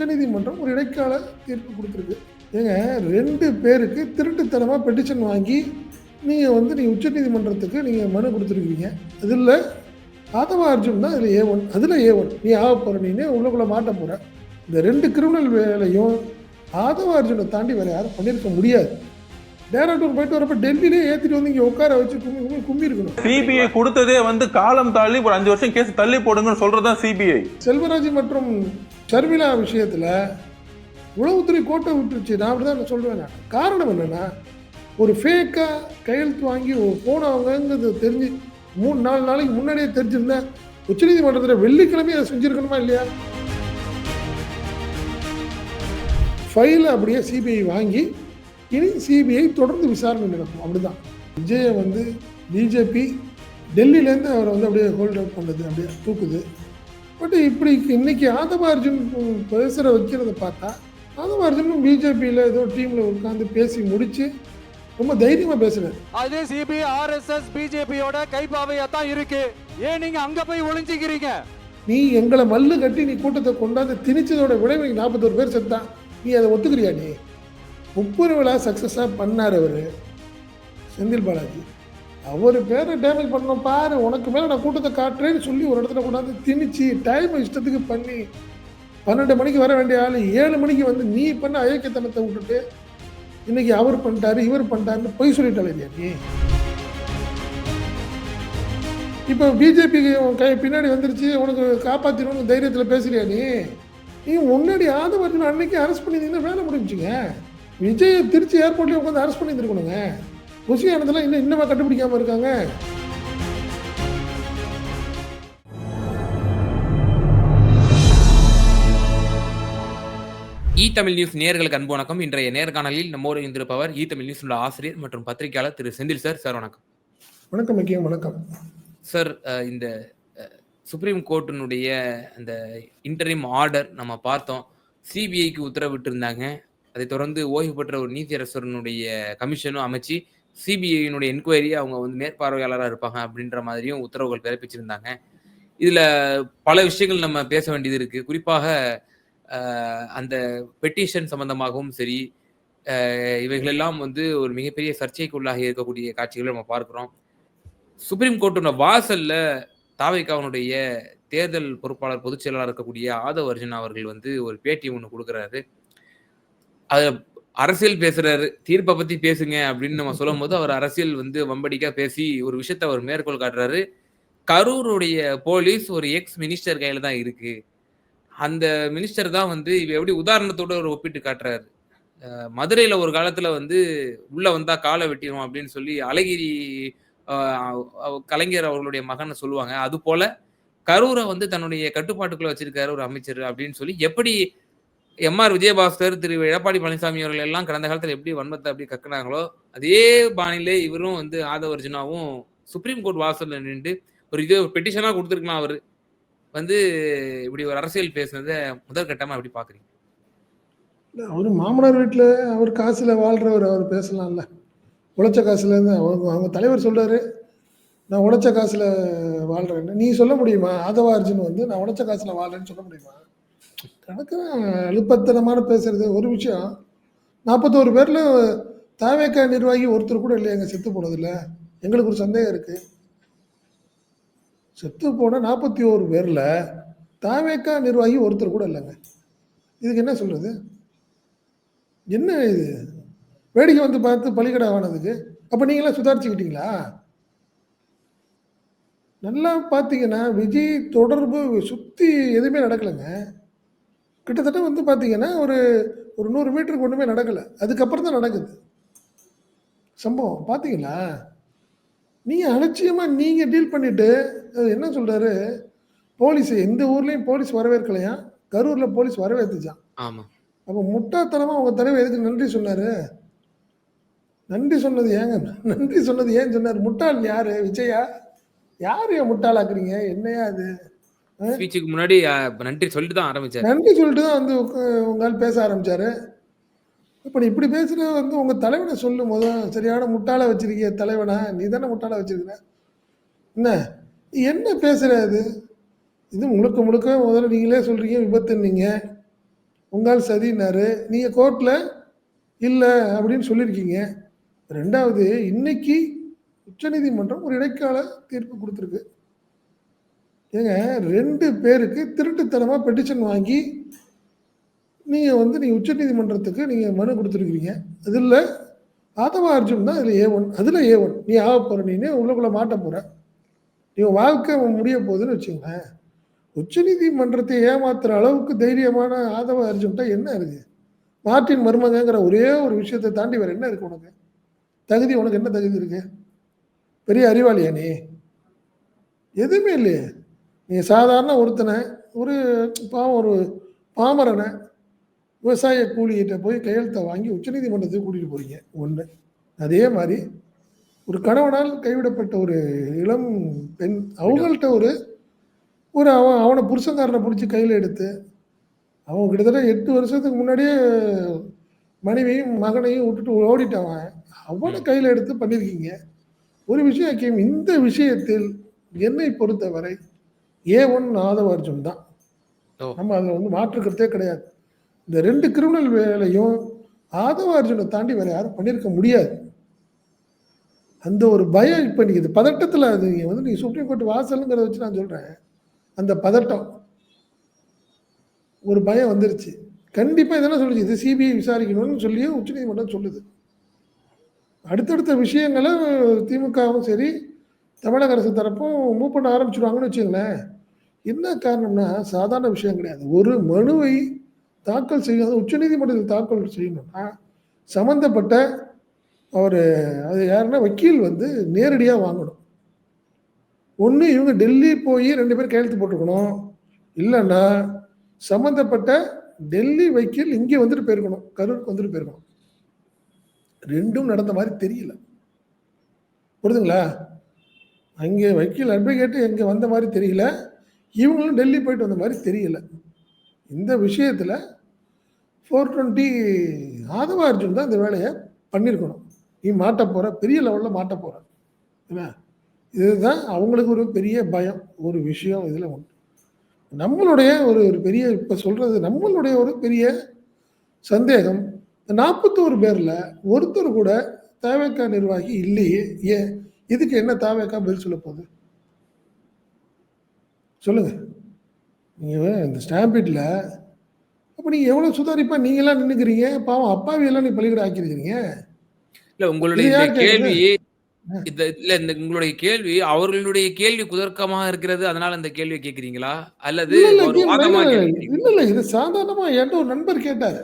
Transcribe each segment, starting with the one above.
உச்சநீதிமன்றம் ஒரு இடைக்கால தீர்ப்பு கொடுத்துருக்கு. ஏங்க ரெண்டு பேருக்கு திருட்டுத்தனமாக பெட்டிஷன் வாங்கி நீங்கள் வந்து நீங்கள் உச்சநீதிமன்றத்துக்கு நீங்கள் மனு கொடுத்துருக்கீங்க. அதில் ஆதவ அர்ஜுன் தான் அதில் ஏ ஒன் அதில் ஏ ஒன் நீ ஆக போகிற நீனே உள்ளக்குள்ளே மாட்ட போகிற இந்த ரெண்டு கிரிமினல் வேலையும் ஆதவ அர்ஜுனை தாண்டி வேறு யாரும் பண்ணியிருக்க முடியாது. டேரக்டர் போயிட்டு வரப்ப டெல்லியிலே ஏற்றிட்டு வந்து இங்கே உட்கார வச்சு கும்மி கும்மி கும்மி இருக்கணும். சிபிஐ கொடுத்ததே வந்து காலம் தள்ளி ஒரு அஞ்சு வருஷம் கேஸ் தள்ளி போடுங்கன்னு சொல்றதுதான் சிபிஐ செல்வராஜ் மற்றும் ஷர்மிளா விஷயத்தில் உளவுத்துறை கோட்டை விட்டுருச்சு. நான் அப்படி தான் சொல்லுவேன் நான். காரணம் என்னென்னா ஒரு ஃபேக்காக கையெழுத்து வாங்கி போனவங்கிறது தெரிஞ்சு மூணு நாலு நாளைக்கு முன்னாடியே தெரிஞ்சிருந்தா உச்சநீதிமன்றத்தில் வெள்ளிக்கிழமை அதை செஞ்சுருக்கணுமா இல்லையா? ஃபைலை அப்படியே சிபிஐ வாங்கி இனி சிபிஐ தொடர்ந்து விசாரணை நடக்கும். அப்படிதான். விஜயை வந்து பிஜேபி டெல்லியிலேருந்து அவரை வந்து அப்படியே ஹோல்ட் அவுட் பண்ணுது அப்படியே தூக்குது. பட் இப்படி இன்னைக்கு ஆதவ அர்ஜுன் பேசுகிற வைக்கிறத பார்த்தா ஆதவ அர்ஜுனும் பிஜேபியில் ஏதோ டீமில் உட்காந்து பேசி முடிச்சு ரொம்ப தைரியமாக பேசுகிறார் அது சிபிஐ ஆர்எஸ்எஸ் பிஜேபியோட கைப்பாவையா தான் இருக்கு. ஏன் நீங்க அங்க போய் ஒளிஞ்சுக்கிறீங்க? நீ எங்களை மல்லு கட்டி நீ கூட்டத்தை கொண்டாந்து திணிச்சதோட விளைவு நாற்பத்தோரு பேர் செத்தான் நீ அதை ஒத்துக்கிறியா நீ? முப்பது விழா சக்ஸஸாக பண்ணார் அவர் செந்தில் பாலாஜி. அவர் பேரை டேமேஜ் பண்ணோம் பாரு உனக்கு மேலே நான் கூட்டத்தை காட்டுறேன்னு சொல்லி ஒரு இடத்துல கொண்டாந்து திணிச்சு டைம் இஷ்டத்துக்கு பண்ணி பன்னெண்டு மணிக்கு வர வேண்டிய ஆள் ஏழு மணிக்கு வந்து நீ பண்ண அயோக்கியத்தனத்தை விட்டுட்டு இன்னைக்கு அவர் பண்ணிட்டாரு இவர் பண்ணிட்டாருன்னு பொய் இல்லையா நீ? இப்போ பிஜேபி கை பின்னாடி வந்துருச்சு உனக்கு காப்பாற்றிடணும்னு தைரியத்தில் பேசுறியா நீ? நீ முன்னாடி ஆதவர்ஜுன் அன்னைக்கு அரெஸ்ட் பண்ணியிருந்தீங்கன்னா வேலை முடிஞ்சுங்க. விஜய் திருச்சி ஏர்போர்ட்லேயே உட்காந்து அரெஸ்ட் பண்ணியிருந்துருக்கணுங்க. குசியானதெல்லாம் இன்னும் இன்னமா கண்டுபிடிக்காம இருக்காங்க. இ தமிழ் நியூஸ் நேயர்களுக்கு அன்பு வணக்கம். இன்றைய நேர்காணலில் நம்மோடு இருந்திருப்பவர் இ தமிழ் நியூஸ் ஆசிரியர் மற்றும் பத்திரிகையாளர் திரு செந்தில் சார். சார் வணக்கம். வணக்கம் முக்கியம் வணக்கம். சார் இந்த சுப்ரீம் கோர்ட்டினுடைய அந்த இன்டரிம் ஆர்டர் நம்ம பார்த்தோம். சிபிஐக்கு உத்தரவிட்டு இருந்தாங்க அதை தொடர்ந்து ஓய்வு பெற்ற ஒரு நீதியரசரனுடைய கமிஷனும் அமைச்சு சிபிஐயினுடைய என்கொயரி அவங்க வந்து மேற்பார்வையாளராக இருப்பாங்க அப்படின்ற மாதிரியும் உத்தரவுகள் பிறப்பிச்சிருந்தாங்க. இதில் பல விஷயங்கள் நம்ம பேச வேண்டியது இருக்குது குறிப்பாக அந்த பெட்டிஷன் சம்பந்தமாகவும் சரி இவைகளெல்லாம் வந்து ஒரு மிகப்பெரிய சர்ச்சைக்குள்ளாகி இருக்கக்கூடிய காட்சிகளை நம்ம பார்க்குறோம். சுப்ரீம் கோர்ட்டோட வாசல்ல தாவைக்காவனுடைய தேர்தல் பொறுப்பாளர் பொதுச் செயலாளர் இருக்கக்கூடிய ஆதவ் அவர்கள் வந்து ஒரு பேட்டி ஒன்று கொடுக்குறாரு. அது அரசியல் பேசுறாரு. தீர்ப்பை பத்தி பேசுங்க அப்படின்னு நம்ம சொல்லும் போது அவர் அரசியல் வந்து வம்படிக்கா பேசி ஒரு விஷயத்த அவர் மேற்கோள் காட்டுறாரு. கரூருடைய போலீஸ் ஒரு எக்ஸ் மினிஸ்டர் கையில தான் இருக்கு. அந்த மினிஸ்டர் தான் வந்து இவ எப்படி உதாரணத்தோட ஒரு ஒப்பிட்டு காட்டுறாரு. மதுரையில ஒரு காலத்துல வந்து உள்ள வந்தா காலை வெட்டிடும் அப்படின்னு சொல்லி அழகிரி கலைஞர் அவர்களுடைய மகனை சொல்லுவாங்க. அது போல கரூரை வந்து தன்னுடைய கட்டுப்பாட்டுக்குள்ள வச்சிருக்காரு ஒரு அமைச்சர் அப்படின்னு சொல்லி எப்படி எம்ஆர் விஜயபாஸ்கர் திரு எடப்பாடி பழனிசாமி அவர்கள் எல்லாம் கடந்த காலத்துல எப்படி வன்மத்தை அப்படி கக்குனாங்களோ அதே பாணியிலே இவரும் வந்து ஆதவ அர்ஜுனாவும் சுப்ரீம் கோர்ட் வாசலில் நின்று ஒரு இது பெட்டிஷனா கொடுத்துருக்கலாம் அவர்? வந்து இப்படி ஒரு அரசியல் பேசுனதை முதற்கட்டமா எப்படி பாக்குறீங்க? அவர் மாமனார் வீட்டில் அவர் காசில் வாழ்கிறவர் அவர் பேசலாம்ல. உழைச்ச காசுலேருந்து அவங்க அவங்க தலைவர் சொல்றாரு நான் உழைச்ச காசில் வாழ்கிறேன்னு நீ சொல்ல முடியுமா? ஆதவா அர்ஜுன் வந்து நான் உழைச்ச காசில் வாழ்கிறேன்னு சொல்ல முடியுமா? கணக்கு அழுப்பத்தனமான பேசுறது. ஒரு விஷயம் நாற்பத்தோரு பேரில் தாவேக்கா நிர்வாகி ஒருத்தர் கூட இல்லையா? எங்க செத்து போனதில்ல எங்களுக்கு ஒரு சந்தேகம் இருக்கு. செத்து போன நாற்பத்தி ஓரு பேரில் தாவேக்கா நிர்வாகி ஒருத்தர் கூட இல்லைங்க. இதுக்கு என்ன சொல்றது? என்ன இது? வேடிக்கை வந்து பார்த்து பலிகடை ஆனதுக்கு. அப்போ நீங்களாம் சுதாரிச்சுக்கிட்டீங்களா? நல்லா பார்த்தீங்கன்னா விஜய் தொடர்பு சுற்றி எதுவுமே நடக்கலைங்க. கிட்டத்தட்ட வந்து பார்த்தீங்கன்னா ஒரு ஒரு நூறு மீட்டருக்கு ஒன்றுமே நடக்கலை. அதுக்கப்புறம் தான் நடக்குது. சம்பவம் பார்த்தீங்களா நீங்கள் அலட்சியமாக நீங்கள் டீல் பண்ணிட்டு அது என்ன சொல்கிறாரு போலீஸ் எந்த ஊர்லேயும் போலீஸ் வரவேற்கலையா? கரூரில் போலீஸ் வரவேற்றுச்சான் ஆமா. அப்போ முட்டாள்தனமா உங்க தலைவர் எதுக்கு நன்றி சொன்னாரு? நன்றி சொன்னது ஏங்க? நன்றி சொன்னது ஏன் சொன்னார்? முட்டாள் யாரு? விஜயா? யாரு ஏன் முட்டாளாக்குறீங்க? என்னையா அது? ஸ்பீச்சுக்கு முன்னாடி நன்றி சொல்லிட்டு தான் ஆரம்பிச்சாரு. நன்றி சொல்லிட்டு தான் வந்து உக்க- உங்க ஆள் பேச ஆரம்பிச்சாரு. இப்போ இப்படி பேசுற வந்து உங்க தலைவனை சொல்லும் போது சரியான முட்டாளா வச்சிருக்கிய தலைவனா. நீ தானே முட்டாளா வச்சிருக்கிற. என்ன? நீ என்ன பேசுற அது? இது முழுக்க முழுக்க முதல்ல நீங்களே சொல்றீங்க விபத்துன்னீங்க. உங்கால் சதினாரு நீங்கள் கோர்ட்டில் இல்லை அப்படின்னு சொல்லியிருக்கீங்க. ரெண்டாவது இன்னைக்கு உச்சநீதிமன்றம் ஒரு இடைக்கால தீர்ப்பு கொடுத்துருக்கு. ஏங்க ரெண்டு பேருக்கு திருட்டுத்தனமாக பெட்டிஷன் வாங்கி நீங்கள் வந்து நீங்கள் உச்சநீதிமன்றத்துக்கு நீங்கள் மனு கொடுத்துருக்கீங்க அதில் ஆதவ அர்ஜுன் தான் அதில் ஏ ஒன் அதில் ஏ ஒன் நீ ஆக போகிற நீனே உள்ளுக்குள்ளே மாட்ட போகிற நீ உன் வாழ்க்கை முடிய போகுதுன்னு வச்சுக்கோங்களேன். உச்சநீதிமன்றத்தை ஏமாத்துற அளவுக்கு தைரியமான ஆதவ அர்ஜுன்ட்டா என்ன இருக்குது மார்ட்டின் மருமகங்கிற ஒரே ஒரு விஷயத்தை தாண்டி வேறு என்ன இருக்குது உனக்கு? தகுதி உனக்கு என்ன தகுதி இருக்குது பெரிய அறிவாளியா நீ? எதுவுமே இல்லையே. நீ சாதாரண ஒருத்தனை ஒரு பாவம் ஒரு பாமரனை விவசாய கூலிகிட்ட போய் கையெழுத்தை வாங்கி உச்சநீதிமன்றத்துக்கு கூட்டிகிட்டு போறீங்க. ஒன்று அதே மாதிரி ஒரு கணவனால் கைவிடப்பட்ட ஒரு இளம் பெண் அவங்கள்ட்ட ஒரு ஒரு அவன் அவனை புருஷன்காரனை பிடிச்சி கையில் எடுத்து அவன் கிட்டத்தட்ட எட்டு வருஷத்துக்கு முன்னாடியே மனைவியும் மகனையும் விட்டுட்டு ஓடிட்டவன் அவனை கையில் எடுத்து பண்ணியிருக்கீங்க ஒரு விஷயம் கேம் இந்த விஷயத்தில் என்னை பொறுத்தவரை ஏ ஒன் ஆதவ அர்ஜுன் தான். நம்ம அதில் வந்து மாற்றுக்கிறதே கிடையாது. இந்த ரெண்டு கிரிமினல் வேலையும் ஆதவ அர்ஜுனை தாண்டி வேற யாரும் பண்ணியிருக்க முடியாது. அந்த ஒரு பயம் இப்போ நீங்கள் இது பதட்டத்தில் அது வந்து நீங்கள் சுப்ரீம் கோர்ட் வாசலுங்கிறத வச்சு நான் சொல்கிறேன் அந்த பதட்டம். ஒரு பயம் வந்துருச்சு. கண்டிப்பாக இதெல்லாம் சொல்லுச்சு? இது சிபிஐ விசாரிக்கணும்னு சொல்லியும் உச்சநீதிமன்றம் சொல்லுது. அடுத்தடுத்த விஷயங்களை திமுகவும் சரி தமிழக அரசு தரப்பும் மூவ் பண்ண ஆரம்பிச்சிருவாங்கன்னு வச்சுங்களேன் என்ன காரணம்னா சாதாரண விஷயம் கிடையாது. ஒரு மனுவை தாக்கல் செய்ய உச்சநீதிமன்றத்தில் தாக்கல் செய்யணும்னா சம்மந்தப்பட்ட அவர் அது யாருன்னா வக்கீல் வந்து நேரடியாக வாங்கணும். ஒன்று இவங்க டெல்லி போய் ரெண்டு பேரும் கையெழுத்து போட்டுக்கணும் இல்லைன்னா சம்மந்தப்பட்ட டெல்லி வக்கீல் இங்கே வந்துட்டு போயிருக்கணும். கரூருக்கு வந்துட்டு போயிருக்கணும். ரெண்டும் நடந்த மாதிரி தெரியல. புரிதுங்களா அங்கே வக்கீல் அட்வொகேட்டு எங்கே வந்த மாதிரி தெரியல. இவங்களும் டெல்லி போயிட்டு வந்த மாதிரி தெரியல. இந்த விஷயத்தில் ஃபோர் டுவெண்ட்டி ஆதவ அர்ஜுன் தான் இந்த வேலையை பண்ணியிருக்கணும் நீ மாட்ட போகிற பெரிய லெவலில் மாட்ட போகிற என்ன இதுதான் அவங்களுக்கு ஒரு பெரிய பயம் ஒரு விஷயம் இதில் உண்டு நம்மளுடைய ஒரு ஒரு பெரிய இப்போ சொல்கிறது நம்மளுடைய ஒரு பெரிய சந்தேகம். நாற்பத்தோரு பேரில் ஒருத்தர் கூட தேவைக்கா நிர்வாகி இல்லையே. ஏன்? இதுக்கு என்ன தாவேக்கா பதில் சொல்ல போகுது? சொல்லுங்க. நீங்கள் இந்த ஸ்டாம்பீட்டில் அப்போ நீங்கள் எவ்வளோ சுதாரிப்பா நீங்களாம் நின்றுக்கிறீங்க பாவம் அப்பாவியெல்லாம் நீ பள்ளிக்கூடம் ஆக்கியிருக்கிறீங்க. இல்ல உங்களுடைய? கேள்வி இந்த இல்ல இந்த உங்களுடைய கேள்வி அவர்களுடைய கேள்வி குதர்க்கமாக இருக்கிறது அதனால இந்த கேள்வியை கேக்குறீங்களா அல்லது இல்ல இல்ல இது சாதாரணமா என்கிட்ட ஒரு நண்பர் கேட்டாரு.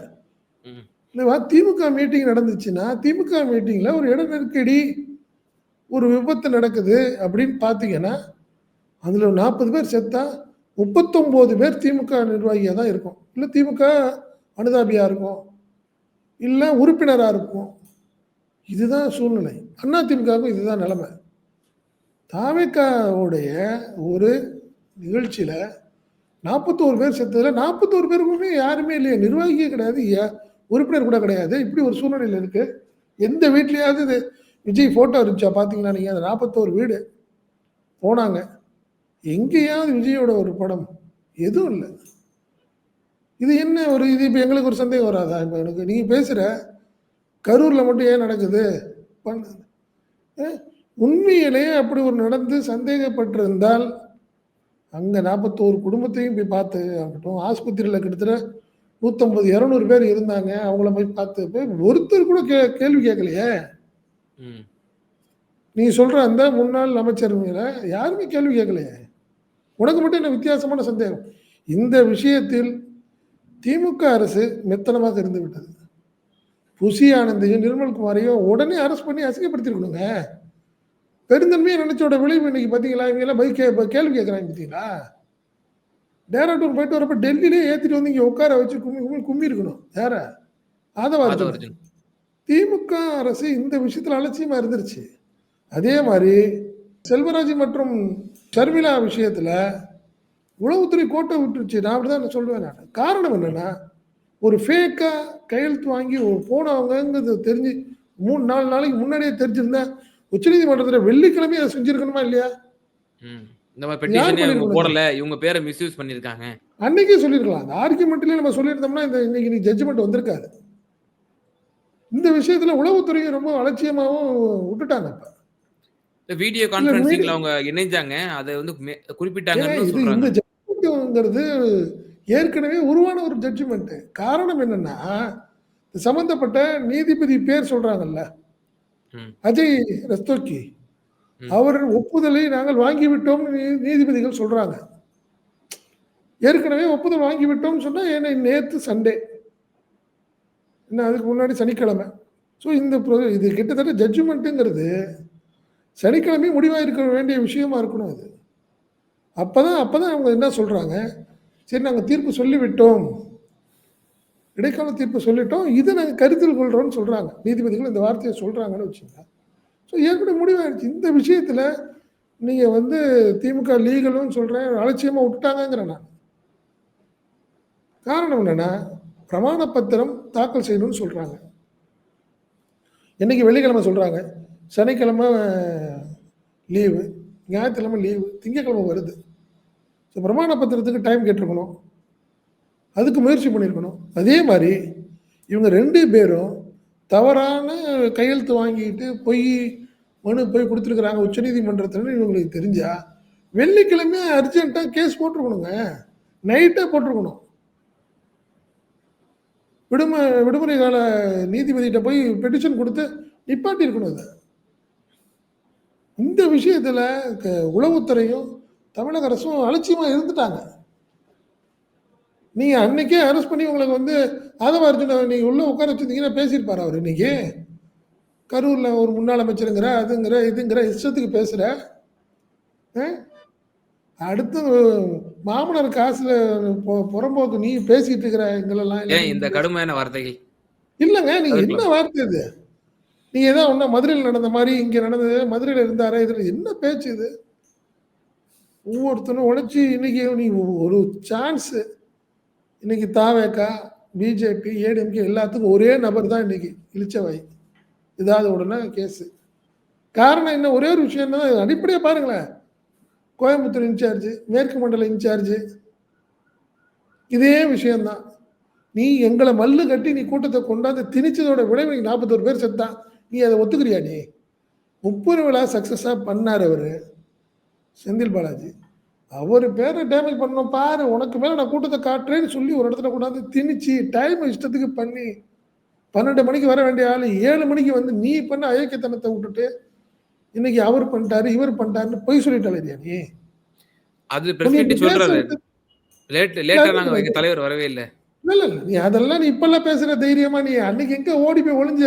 திமுக மீட்டிங் நடந்துச்சுன்னா திமுக மீட்டிங்ல ஒரு இட நெருக்கடி ஒரு விபத்து நடக்குது அப்படின்னு பார்த்தீங்கன்னா அதில் ஒரு நாற்பது பேர் செத்தா முப்பத்தொம்போது பேர் திமுக நிர்வாகியாக தான் இருக்கும். இல்லை திமுக அனுதாபியாக இருக்கும். இல்லை உறுப்பினராக இருக்கும். இதுதான் சூழ்நிலை. அண்ணா திமுகவுக்கும் இதுதான் நிலைமை. தாவேக்காவுடைய ஒரு நிகழ்ச்சியில் நாற்பத்தோரு பேர் செத்ததில் நாற்பத்தோரு பேருக்குமே யாருமே இல்லையே. நிர்வாகியே கிடையாது. உறுப்பினர் கூட கிடையாது. இப்படி ஒரு சூழ்நிலையில் இருக்குது எந்த வீட்லேயாவது இது விஜய் ஃபோட்டோ இருந்துச்சா பார்த்தீங்களா நீங்கள் அந்த நாற்பத்தோரு வீடு. போனாங்க. எங்கேயாவது விஜயோட ஒரு படம். எதுவும் இல்லை. இது என்ன ஒரு இது இப்போ எங்களுக்கு ஒரு சந்தேகம் வராதா? இப்போ எனக்கு நீங்கள் பேசுகிற கரூரில் மட்டும் ஏன் நடக்குது? பண்ண உண்மையிலேயே அப்படி ஒரு நடந்து சந்தேகப்பட்டிருந்தால் அங்கே நாற்பத்தோரு குடும்பத்தையும் போய் பார்த்து ஆகட்டும். ஆஸ்பத்திரியில் கிட்டத்தட்ட நூற்றம்பது இரநூறு பேர் இருந்தாங்க. அவங்கள போய் பார்த்து போய் ஒருத்தர் கூட கே கேள்வி கேட்கலையே. நீ சொல்ற அந்த முன்னாள் அமைச்சர் மேல யாருமே கேள்வி கேட்கலையே. உனக்கு மட்டும் என்ன வித்தியாசமான சந்தேகம்? இந்த விஷயத்தில் திமுக அரசு மெத்தனமாக இருந்து விட்டது. புசி ஆனந்தையும் நிர்மல்குமாரையும் உடனே அரெஸ்ட் பண்ணி அசிங்கப்படுத்திருக்கணுங்க. பெருந்தன்மையை நினைச்சோட விளைவு இன்னைக்கு பார்த்தீங்களா இவங்க எல்லாம் பைக் கேள்வி கேட்குறாங்க பார்த்தீங்களா டேராட்டூர் போயிட்டு வரப்ப டெல்லியிலே ஏற்றிட்டு வந்து இங்கே உட்கார வச்சு கும்மி கும்மி கும்மி இருக்கணும். யார ஆதவ ஆதவ அர்ஜுன் அர்ஜுன். திமுக அரசு இந்த விஷயத்துல அலட்சியமா இருந்துருச்சு. அதே மாதிரி செல்வராஜ் மற்றும் ஷர்மிளா விஷயத்துல உளவுத்துறை கோட்டை விட்டுருச்சு. நான் அப்படிதான் சொல்லுவேன் நான். காரணம் என்னன்னா ஒரு ஃபேக்கா கையெழுத்து வாங்கி போனவங்கிறது தெரிஞ்சு மூணு நாலு நாளைக்கு முன்னாடியே தெரிஞ்சிருந்தா உச்சநீதிமன்றத்தில் வெள்ளிக்கிழமையே அதை செஞ்சிருக்கணுமா இல்லையா. இந்த மாதிரி? போடல. இவங்க பேரை மிஸ்யூஸ் பண்ணிருக்காங்க அன்னைக்கே சொல்லியிருக்கலாம். அந்த ஆர்குமெண்ட்லேயே நம்ம சொல்லியிருந்தோம்னா இந்த இன்னைக்கு நீ ஜட்ஜ்மெண்ட் வந்திருக்காது. இந்த விஷயத்துல உளவுத்துறையை ரொம்ப அலட்சியமாகவும் விட்டுட்டாங்க இப்ப. வீடியோ கான்ஃபரன்சிங்ல அவங்க இணைஞ்சாங்க. அதை வந்து ஜட்ஜ்மெண்ட்டுங்கிறது ஏற்கனவே உருவான ஒரு ஜட்ஜ்மெண்ட் காரணம் என்னன்னா சம்பந்தப்பட்ட நீதிபதி பேர் சொல்றாங்கல்ல. அஜய் ரஸ்தோக்கி. அவர் ஒப்புதலை நாங்கள் வாங்கிவிட்டோம் நீதிபதிகள் சொல்றாங்க. ஏற்கனவே ஒப்புதல் வாங்கிவிட்டோம்னு சொன்னா ஏன்னா நேற்று சண்டே. என்ன அதுக்கு முன்னாடி சனிக்கிழமை. ஸோ இந்த இது கிட்டத்தட்ட ஜட்ஜ்மெண்ட்டுங்கிறது சனிக்கிழமையும் முடிவாக இருக்க வேண்டிய விஷயமா இருக்கணும் அது. அப்போ தான் அப்போ தான் அவங்க என்ன சொல்கிறாங்க சரி நாங்கள் தீர்ப்பு சொல்லிவிட்டோம். இடைக்கால தீர்ப்பு சொல்லிட்டோம். இதை நாங்கள் கருத்தில் கொள்கிறோம்னு சொல்கிறாங்க நீதிபதிகள் இந்த வார்த்தையை சொல்கிறாங்கன்னு வச்சுங்க ஸோ ஏற்கனவே முடிவாயிடுச்சு இந்த விஷயத்தில் நீங்கள் வந்து திமுக லீகலும் சொல்கிறேன் அலட்சியமாக விட்டுட்டாங்கங்கிறேன் நான். காரணம் என்னென்னா பிரமாண பத்திரம் தாக்கல் செய்யணும்னு சொல்கிறாங்க இன்றைக்கி வெள்ளிக்கிழமை சொல்கிறாங்க சனிக்கிழமை லீவு ஞாயிற்றுக்கிழமை லீவு திங்கக்கிழமை வருது. ஸோ பிரமாண பத்திரத்துக்கு டைம் கேட்டிருக்கணும். அதுக்கு முயற்சி பண்ணியிருக்கணும். அதே மாதிரி இவங்க ரெண்டு பேரும் தவறான கையெழுத்து வாங்கிட்டு போய் மனு போய் கொடுத்துருக்குறாங்க. உச்சநீதிமன்றத்தில் இவங்களுக்கு தெரிஞ்சால் வெள்ளிக்கிழமை அர்ஜென்ட்டாக கேஸ் போட்டிருக்கணுங்க. நைட்டாக போட்டிருக்கணும். விடுமுறை விடுமுறை கால நீதிபதிகிட்ட போய் பெட்டிஷன் கொடுத்து நிப்பாட்டி இருக்கணும் அதை இந்த விஷயத்தில் உளவுத்துறையும் தமிழக அரசும் அலட்சியமாக இருந்துட்டாங்க. நீங்கள் அன்னைக்கே அரெஸ்ட் பண்ணி உங்களுக்கு வந்து ஆதவ அர்ஜுன நீங்கள் உள்ளே உட்கார வச்சிருந்தீங்கன்னா பேசியிருப்பார் அவர் இன்னைக்கு. கரூரில் ஒரு முன்னாள் அமைச்சருங்கிற அதுங்கிற இதுங்கிற இஷ்டத்துக்கு பேசுகிற ஆ? அடுத்து மாமனார் காசுல புறம்போக்கு நீ பேசிட்டு இருக்கிற எங்களெல்லாம் ஏன் இந்த கடுமையான வார்த்தைகள். இல்லைங்க நீங்க என்ன வார்த்தை இது? நீங்க ஏதோ ஒண்ணு மதுரையில் நடந்த மாதிரி இங்க நடந்தது மதுரையில் இருந்தாரே? இதுல என்ன பேச்சு இது? ஒவ்வொருத்தனும் உழைச்சி இன்னைக்கு நீ ஒரு சான்ஸ் இன்னைக்கு தாவேக்கா பிஜேபி ஏடிஎம்கே எல்லாத்துக்கும் ஒரே நபர் தான் இன்னைக்கு இழிச்சவாய். இதாவது உடனே கேஸு காரணம் என்ன? ஒரே ஒரு விஷயம் தான் அடிப்படையாக பாருங்களேன். கோயம்புத்தூர் இன்சார்ஜ் மேற்கு மண்டல இன்சார்ஜ். இதே விஷயம்தான். நீ எங்களை மல்லு கட்டி நீ கூட்டத்தை கொண்டாந்து திணிச்சதோட விளைவு நீ நாற்பத்தோரு பேர் செத்தான் நீ அதை ஒத்துக்கிறியா நீ? முப்பது விழா சக்ஸஸாக பண்ணார் அவர் செந்தில் பாலாஜி. அவர் பேரை டேமேஜ் பண்ணோம் பாரு உனக்கு மேலே நான் கூட்டத்தை காட்டுறேன்னு சொல்லி ஒரு இடத்துல கொண்டாந்து திணிச்சு டைம் இஷ்டத்துக்கு பண்ணி பன்னெண்டு மணிக்கு வர வேண்டிய ஆள் ஏழு மணிக்கு வந்து நீ பண்ண அயோக்கியத்தனத்தை விட்டுட்டு இன்னைக்கு அவர் பண்ணிட்டாரு இவர் பண்ணிட்டாருன்னு பொய் சொல்லிட்டாலே நீ? அது சொல்றாரு. பேசுறது- லேட் லேட்டா நாங்க எங்க தலைவர் வரவே இல்லை. இல்ல இல்ல. நீ அதெல்லாம் நீ இப்பெல்லாம் பேசுற தைரியமா நீ. அன்னைக்கு எங்க ஓடி போய் ஒளிஞ்ச?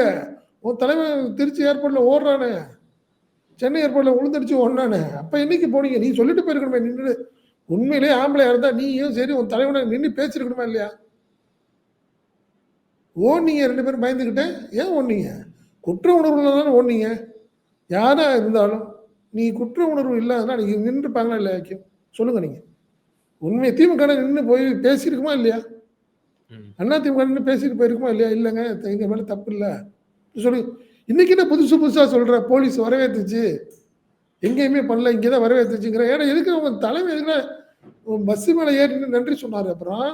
உன் தலைவன் திருச்சி ஏர்போர்ட்ல ஓடுறானே. சென்னை ஏர்போர்ட்ல உளுந்தடிச்சு ஓடினானே. அப்ப என்னைக்கு போனீங்க? நீ சொல்லிட்டு போயிருக்கணுமே நின்று உண்மையிலேயே ஆம்பளையா இருந்தா நீயும் சரி உன் தலைவனை நின்று பேசிருக்கணுமா இல்லையா? ஓடுனீங்க ரெண்டு பேரும் பயந்துக்கிட்டே ஏன் ஓடுனீங்க? குற்ற உணர்வுல தானே ஓடுனீங்க? யாரா இருந்தாலும் நீ குற்ற உணர்வு இல்லாதனா நீங்க நின்றுப்பாங்களா இல்லையா ஐக்கியம்? சொல்லுங்க நீங்க. உண்மை திமுக நின்று போய் பேசியிருக்குமா இல்லையா. அண்ணா திமுக நின்று பேசிட்டு போயிருக்குமா இல்லையா? இல்லைங்க எங்க மேல தப்பு இல்லை. சொல்லு இன்னைக்கு என்ன புதுசு புதுசா சொல்ற? போலீஸ் வரவேற்றுச்சு எங்கேயுமே பண்ணல இங்கே தான் வரவேற்றுச்சுங்கிற ஏன்னா எதுக்கு உங்க தலைமை எதுக்குல பஸ் மேலே ஏறி நின்னு நன்றி சொன்னாரு அப்புறம்?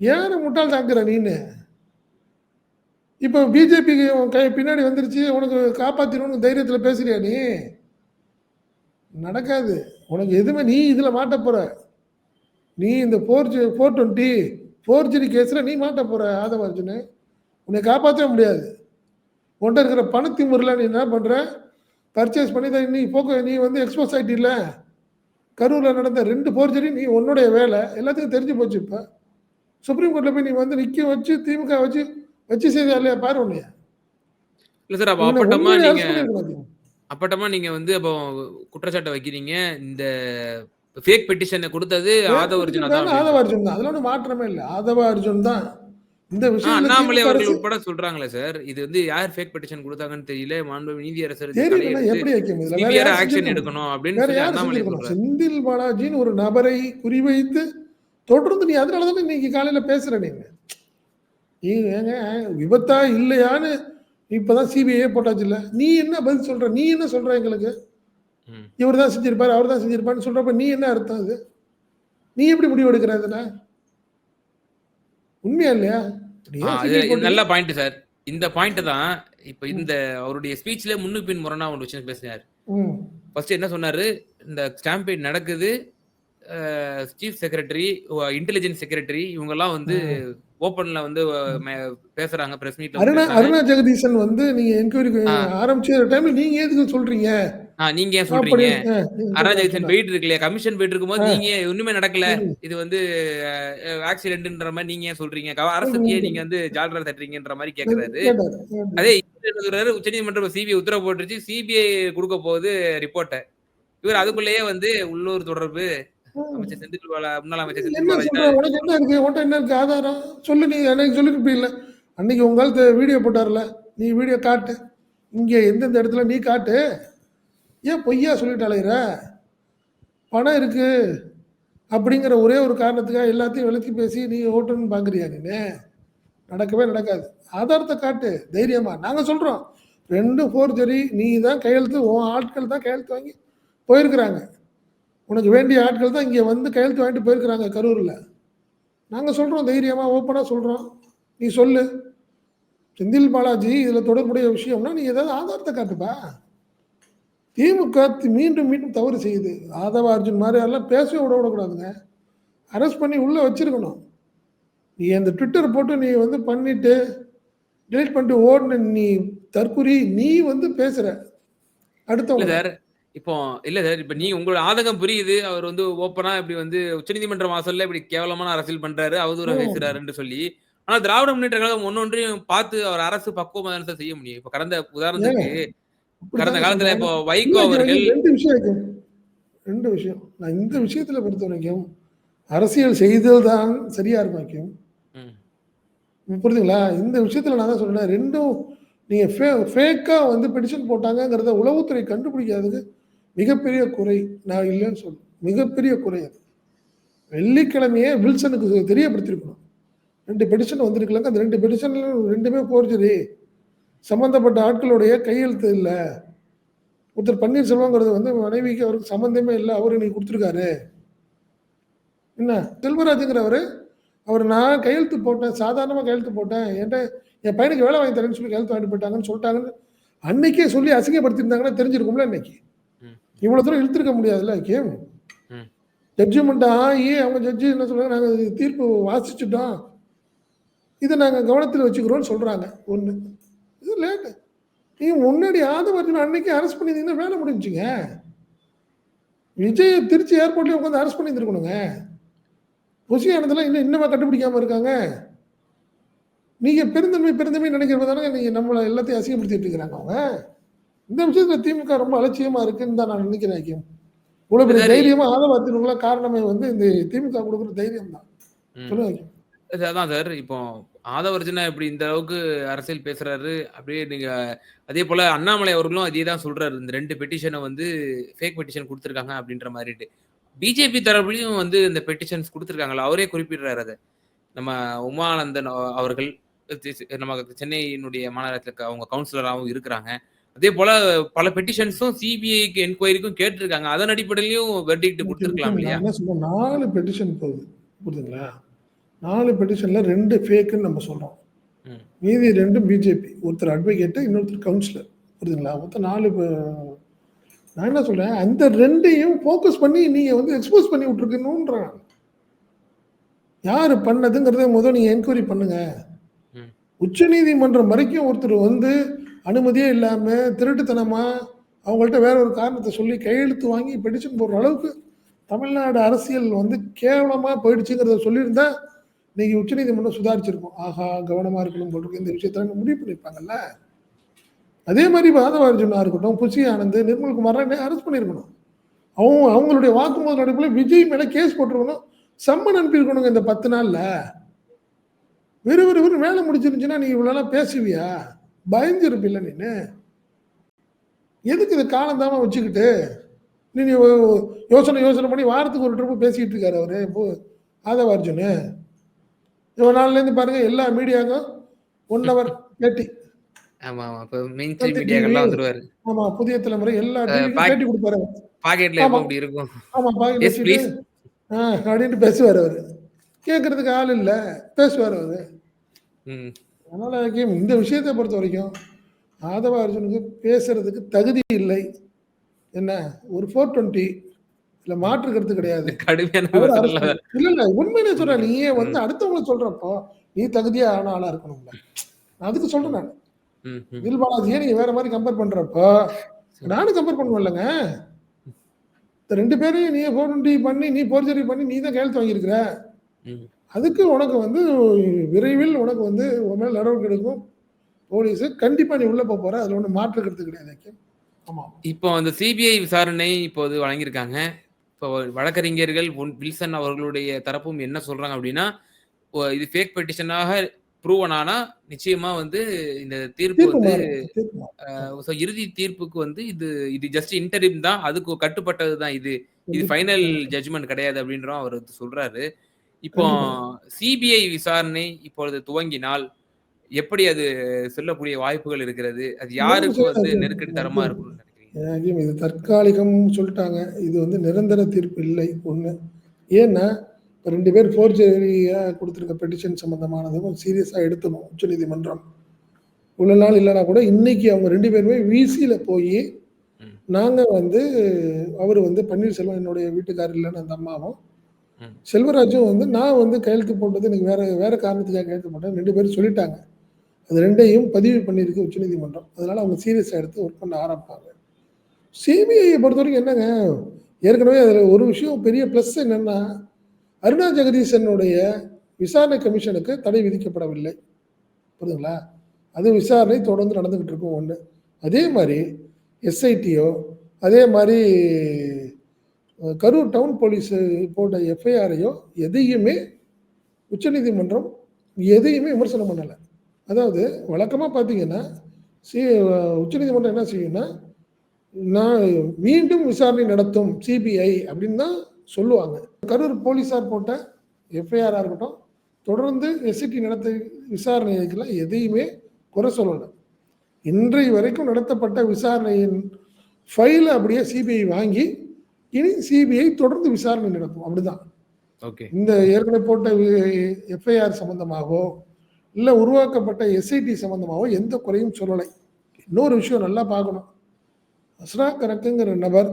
ஏற முட்டாள் தாக்குற நீனு? இப்போ பிஜேபிக்கு கை பின்னாடி வந்துருச்சு உனக்கு காப்பாத்திடணும்னு தைரியத்தில் பேசுறியா நீ? நடக்காது. உனக்கு எதுவுமே நீ இதில் மாட்ட போற. நீ இந்த four G four twenty four GT கேஸில் நீ மாட்ட போற ஆதவ அர்ஜுனு. உன்னை காப்பாற்றவே முடியாது. உன்ட்ட இருக்கிற பணத்திமுறையில் நீ என்ன பண்ணுற பர்ச்சேஸ் பண்ணி தான் நீ போக்க நீ வந்து எக்ஸ்போஸ் ஆகிட்டில்ல கரூரில் நடந்த ரெண்டு ஃபோர்ஜரி நீ உன்னுடைய வேலை. எல்லாத்துக்கும் தெரிஞ்சு போச்சு இப்போ. சுப்ரீம் கோர்ட்டில் போய் நீ வந்து நிற்க வச்சு திமுக வச்சு வச்சு செய்தா இல்லையா பாரு உன்னைய. இல்ல சார் அப்ப அப்பட்டமா நீங்க. அப்பட்டமா நீங்க வந்து அப்போ குற்றச்சாட்டை வைக்கிறீங்க. இந்த ஃபேக் பெட்டிஷனை கொடுத்தது ஆதவ அர்ஜுனா தான் ஆதவ. அர்ஜுன் தான். அதுல ஒன்றும் மாற்றமே இல்லை. ஆதவ அர்ஜுன் தான். இந்த விஷயம் அண்ணாமலை அவர்கள் உட்பட சொல்றாங்களே சார் இது வந்து யார் ஃபேக் பெட்டிஷன் கொடுத்தாங்கன்னு தெரியல. மாண்பு நீதியரசர் எப்படி வைக்க முடியல ஆக்ஷன்? எடுக்கணும் அப்படின்னு அண்ணாமலை செந்தில் பாலாஜின்னு ஒரு நபரை குறிவைத்து தொடர்ந்து நீ அதனால தானே இன்னைக்கு காலையில பேசுற நீங்க. ஏங்க விபத்தா இல்லையான்னு இப்பதான் சிபிஐ போட்டாச்சு இல்ல நீ என்ன பதில் சொல்ற? நீ என்ன சொல்ற எங்களுக்கு. இவர் தான் செஞ்சிருப்பாரு அவர் தான் செஞ்சிருப்பாருன்னு சொல்றப்ப நீ என்ன அர்த்தம் அது? நீ எப்படி முடிவு எடுக்கிறதுனா உண்மையா இல்லையா? நல்ல பாயிண்ட் சார் இந்த பாயிண்ட் தான் இப்ப இந்த அவருடைய ஸ்பீச்ல முன்னு பின் முரணா ஒரு விஷயம் பேசினார். ஃபர்ஸ்ட் என்ன சொன்னாரு? இந்த ஸ்டாம்பேட் நடக்குது சீஃப் செக்ரட்டரி இன்டெலிஜென்ஸ் செக்ரட்டரி இவங்க எல்லாம் வந்து ஓப்பன்ல வந்து பேசுறாங்க பிரஸ் மீட்ல அருணா அருணா ஜெகதீசன் வந்து நீங்க என்கொயரி. ஆரம்பிச்ச டைம்ல நீங்க எதுக்கு சொல்றீங்க? நீங்க ஏன் சொல்றீங்க? அருணா. ஜெகதீசன் போயிட்டு இருக்கு இல்லையா கமிஷன் போயிட்டு இருக்கும்போது நீங்க ஒண்ணுமே நடக்கல. இது வந்து ஆக்சிடென்ட்ன்ற மாதிரி நீங்க ஏன் சொல்றீங்க? அரசுக்கு நீங்க வந்து ஜால்ரா தட்டுறீங்கன்ற மாதிரி கேக்குறாரு. அதே சொல்றாரு உச்சநீதிமன்றம் சிபிஐ உத்தரவு போட்டுருச்சு. சிபிஐ கொடுக்க போகுது ரிப்போர்ட்டை இவர் அதுக்குள்ளேயே வந்து உள்ளூர் தொடர்பு அமைச்சர் செந்தில் பாலா முன்னாள் அமைச்சர் என்ன சொல்ற? உனக்கு என்ன இருக்கு? உன்ட்ட என்ன இருக்கு? ஆதாரம் சொல்லு நீ அன்னைக்கு சொல்லிட்டு இல்ல. அன்னைக்கு உங்களுக்கு வீடியோ போட்டார்ல. நீ வீடியோ காட்டு. இங்க எந்தெந்த இடத்துல நீ காட்டு. ஏன் பொய்யா சொல்லிட்டு அலையிற? பணம் இருக்கு. அப்படிங்கிற ஒரே ஒரு காரணத்துக்காக எல்லாத்தையும் விளக்கி பேசி நீ ஓட்டணும்னு பாக்குறியா நீ நடக்கவே நடக்காது. ஆதாரத்தை காட்டு. தைரியமா. நாங்க சொல்றோம். ரெண்டு ஃபோர்ஜரி நீ தான் கையெழுத்து உன் ஆட்கள் தான் கையெழுத்து வாங்கி போயிருக்கிறாங்க. உனக்கு வேண்டிய ஆட்கள் தான் இங்கே வந்து கையெழுத்து வாங்கிட்டு போயிருக்கிறாங்க கரூரில். நாங்கள் சொல்கிறோம் தைரியமாக ஓப்பனாக சொல்கிறோம் நீ சொல்லு. செந்தில் பாலாஜி இதில் தொடர்புடைய விஷயம்னா நீ ஏதாவது ஆதாரத்தை காட்டுப்பா. திமுக மீண்டும் மீண்டும் தவறு செய்யுது. ஆதவ அர்ஜுன் மாதிரி எல்லாம் பேசவே விட விடக்கூடாதுங்க. அரெஸ்ட் பண்ணி உள்ளே வச்சிருக்கணும். நீ அந்த ட்விட்டர் போட்டு நீ வந்து பண்ணிட்டு டெலிட் பண்ணிட்டு ஓடுன நீ தற்குறி நீ வந்து பேசுகிற அடுத்த அடுத்தவங்க இப்போ இல்ல சார் இப்ப நீ உங்களோட ஆதங்கம் புரியுது. அவர் வந்து ஓப்பனா இப்படி வந்து உச்சநீதிமன்ற வாசல்ல இப்படி கேவலமான அரசியல் பண்றாரு அவதூற. பேசுறாருன்னு சொல்லி. ஆனா திராவிட முன்னேற்ற கழகம் ஒன்னொன்றையும் பார்த்து அவர் அரசு பக்குவமா தானே சார் செய்ய முடியும். இப்ப கடந்த உதாரணத்துக்கு கடந்த காலத்துல இப்போ வைகோ அவர்கள் ரெண்டு விஷயம் இருக்கு. ரெண்டு விஷயம். நான் இந்த விஷயத்துல பொறுத்த வரைக்கும் அரசியல் செய்தல் தான் சரியா இருக்கும் வைக்கும். புரியுதுங்களா இந்த விஷயத்துல நான் தான் சொல்றேன். ரெண்டும் நீங்க ஃபேக்கா வந்து பெடிஷன் போட்டாங்கங்கிறத உளவுத்துறை கண்டுபிடிக்காதது மிகப்பெரிய குறை நான் இல்லைன்னு சொல்றேன் மிகப்பெரிய குறை அது. வெள்ளிக்கிழமையே வில்சனுக்கு தெரியப்படுத்திருக்கணும். ரெண்டு பெடிஷன் வந்திருக்கலங்க அந்த ரெண்டு பெடிஷன்ல ரெண்டுமே போர்ஜரி. சம்பந்தப்பட்ட ஆட்களுடைய கையெழுத்து இல்லை. ஒருத்தர் பன்னீர்செல்வங்கிறது வந்து மனைவிக்கு அவருக்கு சம்மந்தமே இல்லை. அவர் இன்னைக்கு கொடுத்துருக்காரு. என்ன? செல்வராஜுங்கிறவர் அவர் நான் கையெழுத்து போட்டேன். சாதாரணமாக கையெழுத்து போட்டேன். என்கிட்ட என் பையனுக்கு வேலை வாங்கி தரேன்னு சொல்லி கையெழுத்து வாங்கிட்டு போயிட்டாங்கன்னு சொல்லிட்டாங்கன்னு அன்னைக்கே சொல்லி அசிங்கப்படுத்தியிருந்தாங்கன்னா தெரிஞ்சிருக்கும்ல இன்னைக்கு இவ்வளோ தூரம் இழுத்துருக்க முடியாதுல்ல கேம். ஜட்ஜ்மெண்ட் ஆகி அவங்க ஜட்ஜி என்ன சொல்றாங்க நாங்கள் தீர்ப்பு வாசிச்சுட்டோம். இதை நாங்கள் கவனத்தில் வச்சுக்கிறோம்னு சொல்கிறாங்க ஒன்று இது லேட்டு. நீங்கள் முன்னாடி ஆதவர்ஜுன் அன்னைக்கு அரெஸ்ட் பண்ணியிருந்தீங்கன்னா வேலை முடிஞ்சுங்க. விஜய் திருச்சி ஏர்போர்ட்லேயே உட்காந்து அரெஸ்ட் பண்ணியிருந்துருக்கணுங்க. புசியானதெல்லாம் இன்னும் இன்னுமா கண்டுபிடிக்காம இருக்காங்க. நீங்க பெருந்தன்மை பெருந்தன்மை நினைக்கிறது தானே நீங்க நம்மளை எல்லாத்தையும் அசிங்கப்படுத்திட்டு இருக்கிறாங்க அவங்க. இந்த விஷயத்துல திமுக ரொம்ப அலட்சியமா இருக்குன்னு தான் நான் நினைக்கிறேன் ஐக்கியம். இவ்வளவு பெரிய. தைரியமா ஆதவத்தினுக்குள்ள காரணமே வந்து இந்த திமுக கொடுக்குற தைரியம் தான். சொல்லுங்க அதான் சார் இப்போ ஆதவர்ஜனா இப்படி இந்த அளவுக்கு அரசியல் பேசுறாரு அப்படியே நீங்க அதே போல அண்ணாமலை அவர்களும் அதே தான் சொல்றாரு இந்த ரெண்டு பெட்டிஷனை வந்து ஃபேக் பெட்டிஷன் கொடுத்துருக்காங்க அப்படின்ற மாதிரிட்டு. பிஜேபி தரப்புலையும் வந்து இந்த பெட்டிஷன்ஸ் கொடுத்துருக்காங்களா அவரே குறிப்பிடுறாரு அதை. நம்ம உமானந்தன் அவ- அவர்கள் நம்ம சென்னையினுடைய மாநகரத்துக்கு அவங்க கவுன்சிலராகவும் இருக்கிறாங்க. அதே போல பல பெட்டிஷன்ஸும் சிபிஐக்கு என்கொயரிக்கும் கேட்டிருக்காங்க. அதன் அடிப்படையிலையும் வெர்டிக்ட் கொடுத்துருக்கலாம் இல்லையா? நாலு பெட்டிஷன் போகுது. புரியுதுங்களா? நாலு பெட்டிஷன்ல ரெண்டு ஃபேக்குன்னு நம்ம சொல்றோம். மீதி ரெண்டும் பிஜேபி ஒருத்தர் அட்வொகேட்டு இன்னொருத்தர் கவுன்சிலர் புரியுதுங்களா? மொத்தம் நாலு நான் என்ன சொல்றேன்? அந்த ரெண்டையும் ஃபோக்கஸ் பண்ணி நீங்க வந்து எக்ஸ்போஸ் பண்ணி விட்டுருக்கணும்ன்றான் யாரு பண்ணதுங்கிறத முதல் நீங்க என்கொயரி பண்ணுங்க. ம். உச்சநீதிமன்றம் வரைக்கும் ஒருத்தர் வந்து அனுமதியே இல்லாமல் திருட்டுத்தனமாக அவங்கள்ட்ட வேற ஒரு காரணத்தை சொல்லி கையெழுத்து வாங்கி பெட்டிஷன் போடுற அளவுக்கு தமிழ்நாடு அரசியல் வந்து கேவலமாக போயிடுச்சுங்கிறத சொல்லியிருந்தா இன்னைக்கு உச்சநீதிமன்றம் சுதாரிச்சிருக்கும். ஆஹா கவனமாக இருக்கணும் போல் இந்த விஷயத்துல முடிவு பண்ணியிருப்பாங்கல்ல? அதே மாதிரி பாதவார்ஜுனா இருக்கட்டும் புசி ஆனந்த் நிர்மல்குமார் அரெஸ்ட் பண்ணியிருக்கணும். அவங்க அவங்களுடைய வாக்குமூலம் நடைமுறை விஜய் மேலே கேஸ் போட்டிருக்கணும். சம்மன் அனுப்பியிருக்கணுங்க இந்த பத்து நாளில். வெறும் வெறும் வேலை முடிச்சிருந்துச்சுன்னா நீ இவ்வளோ பேசுவியா? பயந்துருப்பில்ல நீனு எதுக்கு இது காலந்தாம வச்சுக்கிட்டு? நீ நீ யோசனை யோசனை பண்ணி வாரத்துக்கு ஒரு ட்ரிப்பு பேசிக்கிட்டு இருக்காரு அவரு. இப்போ ஆதவ அர்ஜுனு. இவ்வளோ நாள்லேருந்து பாருங்க எல்லா மீடியாக்கும் ஒன் ஹவர் பேட்டி. ஆமா புதிய தலைமுறை எல்லா பேட்டி கொடுப்பாரு பாக்கெட்ல எப்போ ஆமா. அப்படி இருக்கும்? ஆமா பாக்கெட் எஸ் ப்ளீஸ் வச்சுட்டு ஆ அப்படின்ட்டு பேசுவார் அவர். கேட்கறதுக்கு ஆள் இல்லை பேசுவார் அவர். அதனால் இந்த விஷயத்தை பொறுத்த வரைக்கும் ஆதவ அர்ஜுனுக்கு பேசுறதுக்கு தகுதி இல்லை. என்ன? ஒரு ஃபோர் டுவெண்ட்டி இல்லை மாற்று கருத்து கிடையாது. இல்ல. இல்ல உண்மையிலே சொல்றேன். நீயே வந்து அடுத்தவங்களை சொல்றப்போ நீ தகுதியா ஆன ஆளா இருக்கணும்ல. அதுக்கு சொல்றேன் நான். தில் பாலாஜியை நீங்க வேற மாதிரி கம்பேர் பண்றப்போ நானும் கம்பேர் பண்ணுவேன்லங்க இந்த ரெண்டு பேரையும் நீ ஃபோர் டுவெண்ட்டி பண்ணி நீ போர்ஜரி பண்ணி நீ தான் கையெழுத்து வாங்கியிருக்கிற. அதுக்கு உனக்கு வந்து விரைவில் உனக்கு வந்து உன் மேல நடவடிக்கை எடுக்கும். போலீஸ் கண்டிப்பா நீ உள்ள போக போற. அதுல ஒன்றும் மாற்று கருத்து கிடையாது. ஆமா. இப்போ அந்த சிபிஐ விசாரணை இப்போது வழங்கியிருக்காங்க. இப்போ வழக்கறிஞர்கள் உன்- வில்சன் அவர்களுடைய தரப்பும் என்ன சொல்றாங்க அப்படின்னா இது ஃபேக் பெட்டிஷனாக ப்ரூவன் ஆனா நிச்சயமா வந்து இந்த தீர்ப்பு வந்து இறுதி தீர்ப்புக்கு வந்து இது இது ஜஸ்ட் இன்டரிம் தான். அதுக்கு கட்டுப்பட்டது தான் இது இது ஃபைனல் ஜட்ஜ்மெண்ட் கிடையாது அப்படின்றோம் அவர் சொல்றாரு. இப்போ சிபிஐ விசாரணை இப்பொழுது துவங்கினால் எப்படி அது செல்லக்கூடிய வாய்ப்புகள் இருக்கிறது? அது யாருக்கு வந்து நெருக்கடி தரமா இருக்கும்னு நினைக்கிறீங்க? இது தற்காலிகம் சொல்லிட்டாங்க. இது வந்து நிரந்தர தீர்ப்பு இல்லை ஒன்று ஏன்னா ரெண்டு பேர் ஃபோர்ஜரியாக கொடுத்துருக்க பெட்டிஷன் சம்மந்தமானதும் சீரியஸாக எடுத்தணும் உச்சநீதிமன்றம் இவ்வளோ நாள் இல்லைனா கூட இன்னைக்கு அவங்க ரெண்டு பேருமே விசியில் போய் ம். நாங்கள் வந்து அவர் வந்து பன்னீர்செல்வம் என்னுடைய வீட்டுக்காரர் இல்லைன்னு அந்த அம்மாவும். செல்வராஜும் வந்து நான் வந்து கையெழுத்து போட்டது எனக்கு வேற வேற காரணத்துக்காக கையெழுத்து போட்டேன். ரெண்டு பேரும் சொல்லிட்டாங்க. அது ரெண்டையும் பதிவு பண்ணியிருக்கு உச்சநீதிமன்றம். அதனால அவங்க சீரியஸாக எடுத்து ஒர்க் பண்ண ஆரம்பிப்பாங்க. சிபிஐயை பொறுத்த வரைக்கும் என்னங்க? ஏற்கனவே அதில் ஒரு விஷயம் பெரிய ப்ளஸ் என்னன்னா அருணா ஜெகதீசனுடைய விசாரணை கமிஷனுக்கு தடை விதிக்கப்படவில்லை. புரியுதுங்களா? அது விசாரணை தொடர்ந்து நடந்துக்கிட்டு இருக்கும் ஒன்று அதே மாதிரி எஸ்ஐடியோ அதே மாதிரி கரூர் டவுன் போலீஸ் போட்ட எஃப்ஐஆரையோ எதையுமே உச்சநீதிமன்றம் எதையுமே விமர்சனம் பண்ணலை. அதாவது வழக்கமாக பார்த்தீங்கன்னா சி உச்சநீதிமன்றம் என்ன செய்யும்னா நான் மீண்டும் விசாரணை நடத்தும் சிபிஐ அப்படின்னு தான் சொல்லுவாங்க. கரூர் போலீஸார் போட்ட எஃப்ஐஆராக இருக்கட்டும் தொடர்ந்து எஸ்சிடி நடத்த விசாரணைக்கெல்லாம் எதையுமே குறை சொல்லலை. இன்றைய வரைக்கும் நடத்தப்பட்ட விசாரணையின் ஃபைலை அப்படியே சிபிஐ வாங்கி இனி சிபிஐ தொடர்ந்து விசாரணை நடத்தும். அப்படிதான். ஓகே. இந்த ஏற்கனவே போட்ட எஃப்ஐஆர் சம்பந்தமாகவோ இல்லை உருவாக்கப்பட்ட எஸ்ஐடி சம்பந்தமாகவோ எந்த குறையும் சொல்லலை. இன்னொரு விஷயம் நல்லா பார்க்கணும். அஸ்ரா கணக்குங்கிற நபர்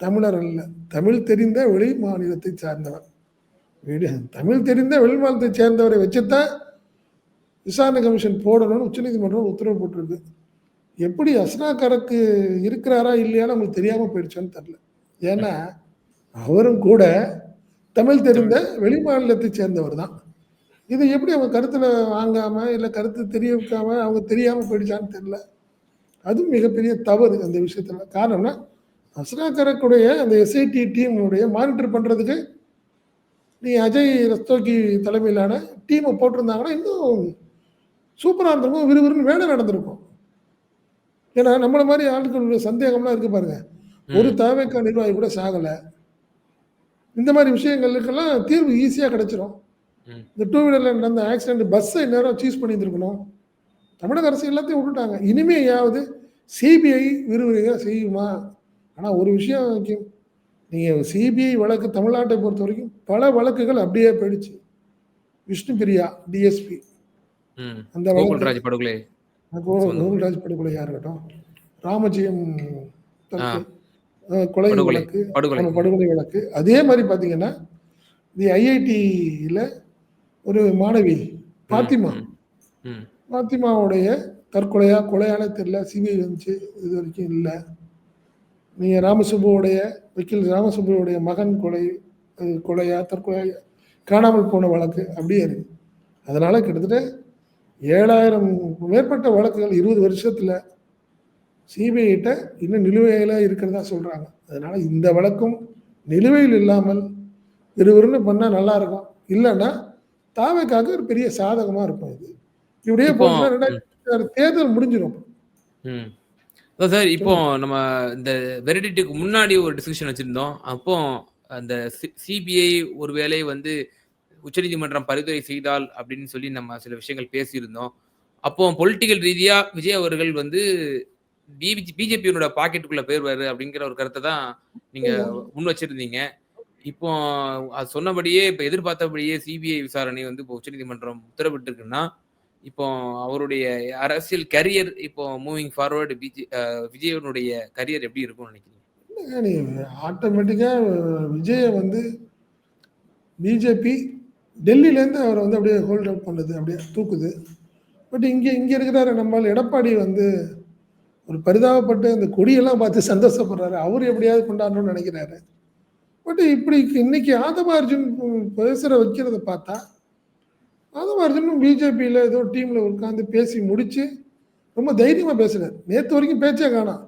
தமிழர் அல்ல. தமிழ் தெரிந்த வெளி மாநிலத்தை சார்ந்தவர். தமிழ் தெரிந்த வெளி மாநிலத்தை சேர்ந்தவரை வச்சுத்தான் விசாரணை கமிஷன் போடணும்னு உச்சநீதிமன்றம் உத்தரவு போட்டிருக்கு. எப்படி அஸ்னா கரக்கு இருக்கிறாரா இல்லையான்னு நம்மளுக்கு தெரியாமல் போயிடுச்சான்னு தெரில ஏன்னா அவரும் கூட தமிழ் தெரிந்த வெளி மாநிலத்தை சேர்ந்தவர் தான். இதை எப்படி அவங்க கருத்தில் வாங்காம இல்லை கருத்து தெரிய வைக்காம அவங்க தெரியாமல் போயிடுச்சான்னு தெரில அதுவும் மிகப்பெரிய தவறு அந்த விஷயத்துல. காரணம்னா அஸ்ரா கரக்குடைய அந்த எஸ்ஐடி டீமுடைய மானிட்டர் பண்ணுறதுக்கு நீ அஜய் ரஸ்தோகி தலைமையிலான டீமை போட்டிருந்தாங்கன்னா இன்னும் சூப்பராக இருந்திருக்கும் விறுவிறுன்னு வேலை நடந்திருக்கும். ஏன்னா நம்மள மாதிரி ஆட்களுடைய சந்தேகம்லாம் இருக்கு பாருங்க. ஒரு தேவைக்கா நிர்வாகி கூட சாகலை. இந்த மாதிரி விஷயங்களுக்கெல்லாம் தீர்வு ஈஸியாக கிடைச்சிரும். இந்த டூ வீலரில் நடந்த ஆக்சிடென்ட் பஸ்ஸை நேரம் சூஸ் பண்ணியிருந்துருக்கணும். தமிழக அரசு எல்லாத்தையும் விட்டுட்டாங்க. இனிமேயாவது சிபிஐ விறுவிறுக செய்யுமா? ஆனால் ஒரு விஷயம் முக்கியம். நீங்க சிபிஐ வழக்கு தமிழ்நாட்டை பொறுத்த வரைக்கும் பல வழக்குகள் அப்படியே போயிடுச்சு. விஷ்ணு பிரியா டிஎஸ்பி அந்த கோகுல்ராஜ் படுகொலை. கோகுல்ராஜ் படுகொலையா இருக்கட்டும். ராமஜெயம் கொலை. வழக்கு படுகொலை. வழக்கு. அதே மாதிரி பார்த்தீங்கன்னா இது ஐஐடியில் ஒரு மாணவி பாத்திமா. பாத்திமாவுடைய தற்கொலையா கொலையான தெரியல சிபிஐ வந்துச்சு இது வரைக்கும் இல்லை. நீங்கள் ராமசுப்புவோடைய வக்கீல் ராமசுப்புவோடைய மகன் கொலை கொலையா தற்கொலை காணாமல் போன வழக்கு அப்படியே இருக்கு. அதனால கிட்டத்தட்ட ஏழாயிரம் மேற்பட்ட வழக்குகள் இருபது வருஷத்துல சிபிஐட்ட இன்னும் நிலுவையில் இருக்கிறதா சொல்றாங்க. அதனால இந்த வழக்கும் நிலுவையில் இல்லாமல் விறுவிறுன்னு பண்ணால் நல்லா இருக்கும். இல்லைன்னா தாவைக்காக ஒரு பெரிய சாதகமா இருக்கும் இது. இப்படியே இப்போ- போச்சுன்னா தேர்தல் முடிஞ்சிடும் சார் இப்போ நம்ம இந்த வெரிடிட்டுக்கு முன்னாடி ஒரு டிஸ்கஷன் வச்சிருந்தோம். அப்போ அந்த சிபிஐ ஒருவேளை வந்து உச்சநீதிமன்றம் பரிந்துரை செய்தால் அப்படின்னு சொல்லி நம்ம சில விஷயங்கள் பேசியிருந்தோம். அப்போ பொலிட்டிக்கல் ரீதியா விஜய் அவர்கள் வந்து பிஜேபியோட பாக்கெட்டுக்குள்ள போயிருவாரு அப்படிங்கிற ஒரு கருத்தை தான் நீங்க முன் வச்சிருந்தீங்க. இப்போ அது சொன்னபடியே இப்ப எதிர்பார்த்தபடியே சிபிஐ விசாரணை வந்து இப்போ உச்சநீதிமன்றம் உத்தரவிட்டிருக்குன்னா இப்போ அவருடைய அரசியல் கரியர் இப்போ மூவிங் ஃபார்வர்டு அஹ் விஜயனுடைய கரியர் எப்படி இருக்கும்னு நினைக்கிறீங்க? ஆட்டோமேட்டிக்காக விஜயை வந்து பிஜேபி டெல்லியிலேருந்து அவரை வந்து அப்படியே ஹோல்ட் அவுட் பண்ணுது அப்படியே தூக்குது. பட் இங்கே இங்கே இருக்கிறாரு நம்மால் எடப்பாடி வந்து ஒரு பரிதாபப்பட்டு அந்த கொடியெல்லாம் பார்த்து சந்தோஷப்படுறாரு. அவர் எப்படியாவது கொண்டாடணும்னு நினைக்கிறாரு. பட் இப்படி இன்னைக்கு ஆதவ அர்ஜுன் பேசுகிற வைக்கிறத பார்த்தா ஆதம அர்ஜுனும் பிஜேபியில் ஏதோ டீமில் உட்காந்து பேசி முடித்து ரொம்ப தைரியமாக பேசுகிறார் நேற்று வரைக்கும் பேச்சே காணோம்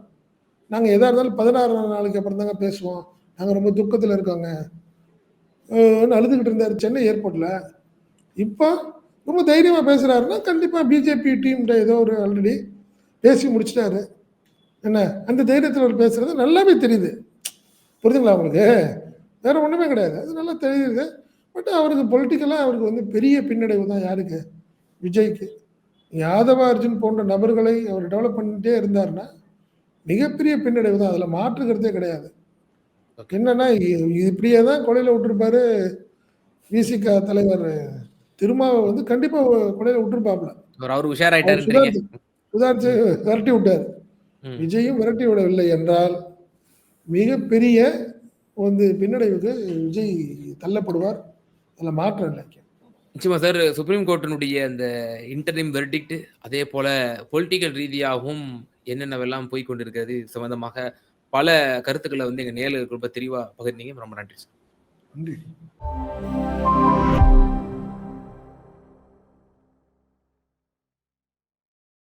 நாங்கள் எதாக இருந்தாலும் பதினாறு நாளைக்கு அப்புறம் தாங்க பேசுவோம். நாங்கள் ரொம்ப துக்கத்தில் இருக்கோங்க. அழுதுகிட்டு இருந்தார் சென்னை ஏர்போர்ட்டில் இப்போ ரொம்ப தைரியமாக பேசுகிறாருன்னா கண்டிப்பாக பிஜேபி டீம்கிட்ட ஏதோ ஒரு ஆல்ரெடி பேசி முடிச்சிட்டாரு. என்ன? அந்த தைரியத்தில் அவர் பேசுகிறது நல்லாவே தெரியுது. புரியுதுங்களா உங்களுக்கு? வேற ஒன்றுமே கிடையாது. அது நல்லா தெரியுது. பட் அவருக்கு பொலிட்டிக்கலாக அவருக்கு வந்து பெரிய பின்னடைவு தான் யாருக்கு? விஜய்க்கு. யாதவ அர்ஜுன் போன்ற நபர்களை அவர் டெவலப் பண்ணிட்டே இருந்தாருன்னா மிகப்பெரிய பின்னடைவு தான். அதில் மாற்றுக்கிறதே கிடையாது. என்னன்னா இப்படியே தான் கொலையில் விட்டுருப்பாரு விசிக தலைவர். திருமாவை வந்து கண்டிப்பாக கொலையில் விட்டுருப்பாப்புல. அவர் அவர் சுதாரித்து விரட்டி விட்டார். விஜயும் விரட்டி விடவில்லை என்றால் மிகப்பெரிய வந்து பின்னடைவுக்கு விஜய் தள்ளப்படுவார். அதில் மாற்றம் இல்லை. நிச்சயமா சார் சுப்ரீம் கோர்ட்டினுடைய அந்த இன்டர்னிம் வெர்டிக்ட் அதே போல பொலிட்டிக்கல் ரீதியாகவும் என்னென்னவெல்லாம் போய் கொண்டிருக்கிறது சம்பந்தமாக பல கருத்துக்களை வந்து எங்க நேரில் ரொம்ப தெளிவா பகிர்ந்தீங்க. ரொம்ப நன்றி சார். நன்றி.